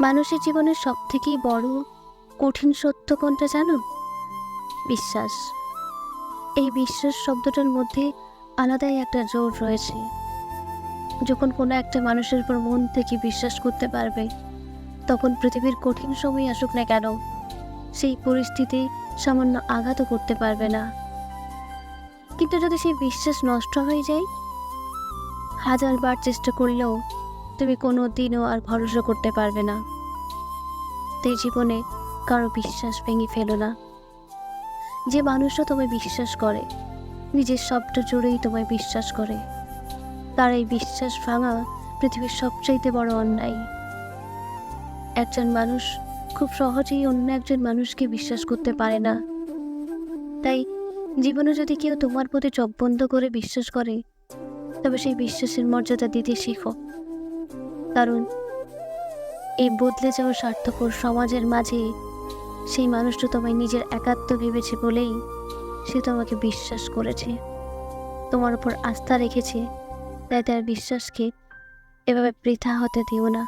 মানুষের জীবনের সব থেকেই বড় কঠিন সত্য কোনটা জানো? বিশ্বাস। এই বিশ্বাস শব্দটার মধ্যে আলাদাই একটা জোর রয়েছে। যখন কোনো একটা মানুষের উপর মন থেকে বিশ্বাস করতে পারবে, তখন পৃথিবীর কঠিন সময় আসুক না কেন, সেই পরিস্থিতি সামান্য আঘাতও করতে পারবে না। কিন্তু যদি সেই বিশ্বাস নষ্ট হয়ে যায়, হাজারবার চেষ্টা করলেও তুমি কোনো দিনও আর ভরসা করতে পারবে না। তাই জীবনে কারও বিশ্বাস ভেঙে ফেলো না। যে মানুষরা তোমায় বিশ্বাস করে, নিজের সবটা জুড়েই তোমায় বিশ্বাস করে। তার এই বিশ্বাস ভাঙা পৃথিবীর সবচাইতে বড় অন্যায়। একজন মানুষ খুব সহজেই অন্য একজন মানুষকে বিশ্বাস করতে পারে না। তাই জীবনে যদি কেউ তোমার প্রতি চোখ বন্ধ করে বিশ্বাস করে, তবে সেই বিশ্বাসের মর্যাদা দিতে শিখো। কারণ এই বদলে যাওয়া স্বার্থপর সমাজের মাঝে সেই মানুষটা তোমায় নিজের একাত্ম ভেবেছে বলেই সে তোমাকে বিশ্বাস করেছে। তোমার উপর আস্থা রেখেছে, তাই তার বিশ্বাসকে এভাবে বৃথা হতে দিও না।